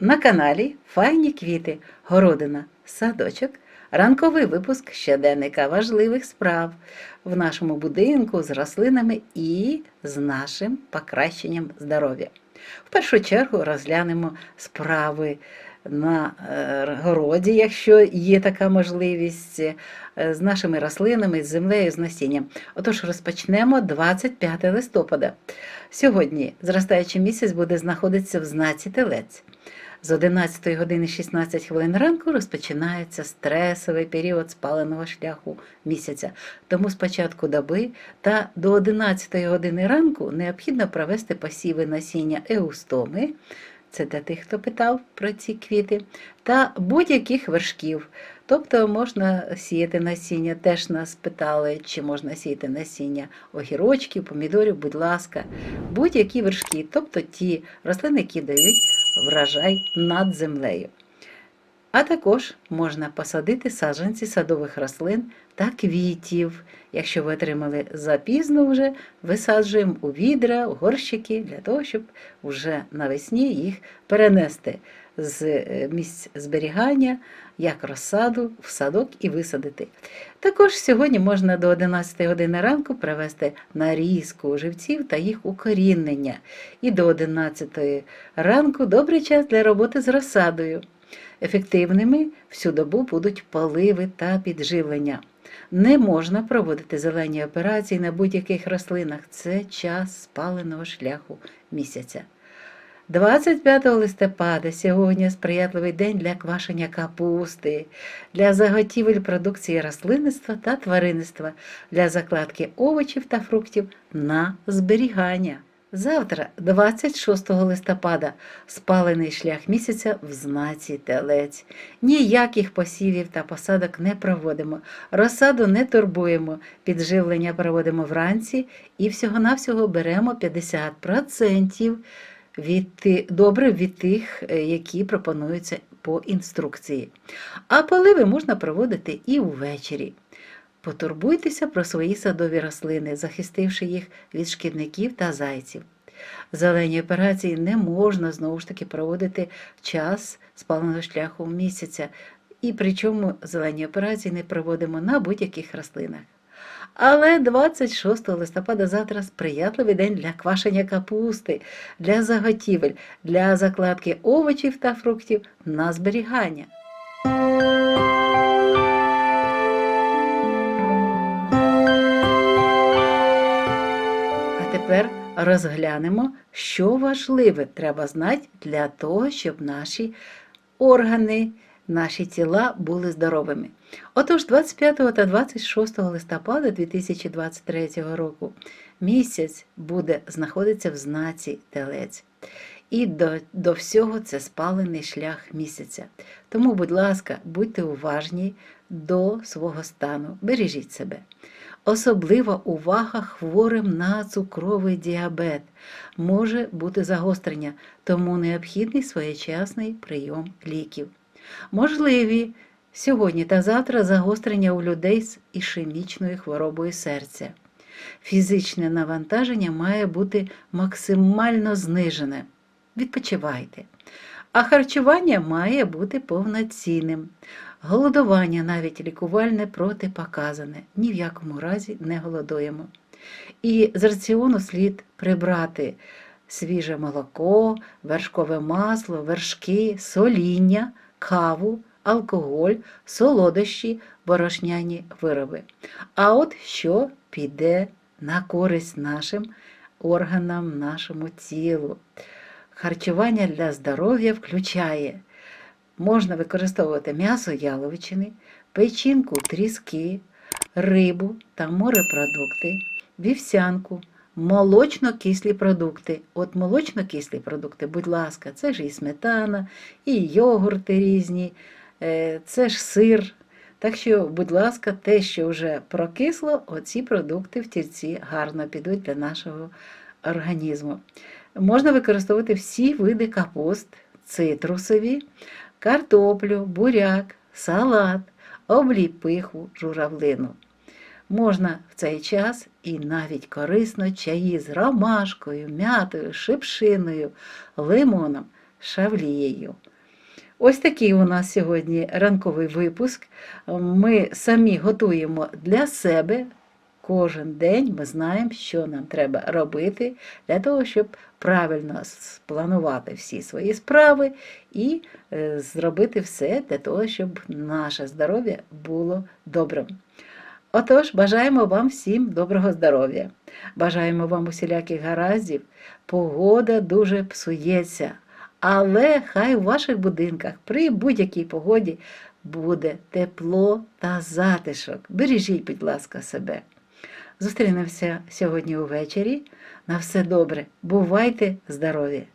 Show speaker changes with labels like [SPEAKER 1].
[SPEAKER 1] на каналі Файні квіти, городина, садочок, ранковий випуск щоденника важливих справ в нашому будинку з рослинами і з нашим покращенням здоров'я. В першу чергу розглянемо справи на е, городі, якщо є така можливість, е, з нашими рослинами, з землею, з насінням. Отож, розпочнемо 25 листопада. Сьогодні зростаючий місяць буде знаходитися в знаці Телець. З 11 години 16 хвилин ранку розпочинається стресовий період спаленого шляху місяця. Тому з початку доби та до 11 години ранку необхідно провести посіви насіння еустоми. Це для тих, хто питав про ці квіти, та будь-яких вершків. Тобто можна сіяти насіння, теж нас питали, чи можна сіяти насіння огірочків, помідорів, будь ласка, будь-які вершки, тобто ті рослини, які дають врожай над землею. А також можна посадити саджанці садових рослин та квітів. Якщо ви отримали запізно вже, висаджуємо у відра, у горщики для того, щоб вже навесні їх перенести з е, місць зберігання як розсаду в садок і висадити. Також сьогодні можна до 11 години ранку провести нарізку живців та їх укорінення. І до 11 ранку добрий час для роботи з розсадою. Ефективними всю добу будуть поливи та підживлення. Не можна проводити зелені операції на будь-яких рослинах. Це час спаленого шляху місяця. 25 листопада сьогодні сприятливий день для квашення капусти, для заготівель продукції рослинництва та тваринництва, для закладки овочів та фруктів на зберігання. Завтра, 26 листопада, спалений шлях місяця в знаці телець. Ніяких посівів та посадок не проводимо, розсаду не турбуємо, підживлення проводимо вранці і всього-навсього беремо 50% від добре від тих, е, які пропонуються по інструкції. А поливи можна проводити і ввечері. Потурбуйтеся про свої садові рослини, захистивши їх від шкідників та зайців. Зелені операції не можна знову ж таки проводити час спаленого шляху місяця, і причому зелені операції не проводимо на будь-яких рослинах. Але 26 листопада завтра сприятливий день для квашення капусти, для заготівель, для закладки овочів та фруктів на зберігання. А тепер розглянемо, що важливе треба знати для того, щоб наші органи, наші тіла були здоровими. Отож, 25 та 26 листопада 2023 року місяць буде знаходитися в знаці телець. І до, до всього це спалений шлях місяця. Тому, будь ласка, будьте уважні до свого стану, бережіть себе. Особлива увага хворим на цукровий діабет. Може бути загострення, тому необхідний своєчасний прийом ліків. Можливі сьогодні та завтра загострення у людей з ішемічною хворобою серця. Фізичне навантаження має бути максимально знижене. Відпочивайте. А харчування має бути повноцінним. Голодування навіть лікувальне протипоказане. Ні в якому разі не голодуємо. І з раціону слід прибрати свіже молоко, вершкове масло, вершки, соління, каву, алкоголь, солодощі, борошняні вироби. А от що піде на користь нашим органам, нашому тілу. Харчування для здоров'я включає можна використовувати м'ясо яловичини, печінку, тріски, рибу та морепродукти, вівсянку, молочно-кислі продукти. От молочно-кислі продукти, будь ласка, це ж і сметана, і йогурти різні, е, це ж сир. Так що, будь ласка, те, що вже прокисло, оці продукти в тільці гарно підуть для нашого організму. Можна використовувати всі види капуст, цитрусові, картоплю, буряк, салат, обліпиху, журавлину. Можна в цей час і навіть корисно чаї з ромашкою, м'ятою, шипшиною, лимоном. Шавлією. Ось такий у нас сьогодні ранковий випуск. Ми самі готуємо для себе. Кожен день ми знаємо, що нам треба робити для того, щоб правильно спланувати всі свої справи і е, зробити все для того, щоб наше здоров'я було добрим. Отож, бажаємо вам всім доброго здоров'я. Бажаємо вам усіляких гараздів. Погода дуже псується, але хай у ваших будинках при будь-якій погоді буде тепло та затишок. Бережіть, будь ласка, себе. Зустрінемося сьогодні увечері. На все добре. Бувайте здорові!